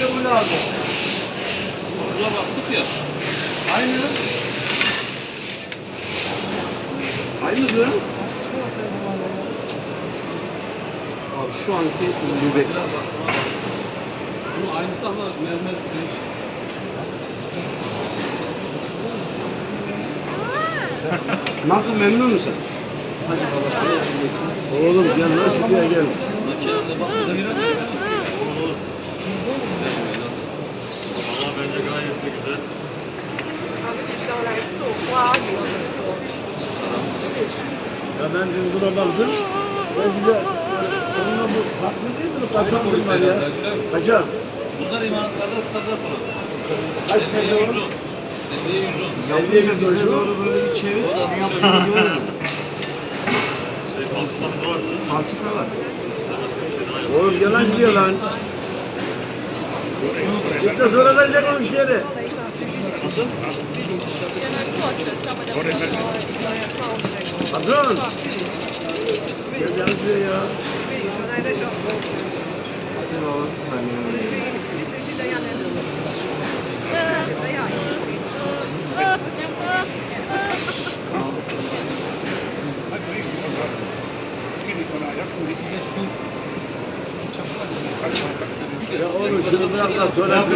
işte bu lazım. Şuna baktık ya. Aynı. Aynı durum. Abi şu anki lübek. Bunun aynısı ama mermer değiş. Nasıl memnun musun? Oğlum gel lan şuraya gel. Kenarda bak Ya ben dün buna baktım. Ben bize onunla bu farklı değil mi? Kaçandım var ya. Kaçan. Bunlar imanslarda standart olan. Kaç tane o? Dediği 110. Geldiğe bir şu. Doğru böyle bir çevir. Ne yaptığını görürüm. Şey, falçatamız var. Oğlum yalan diyor lan. Git de sonra bence konuş yeri. Nasıl? Patron. Gel gel şuraya ya. Hadi baba bir saniye. Ya oğlum şunu bırak da sonra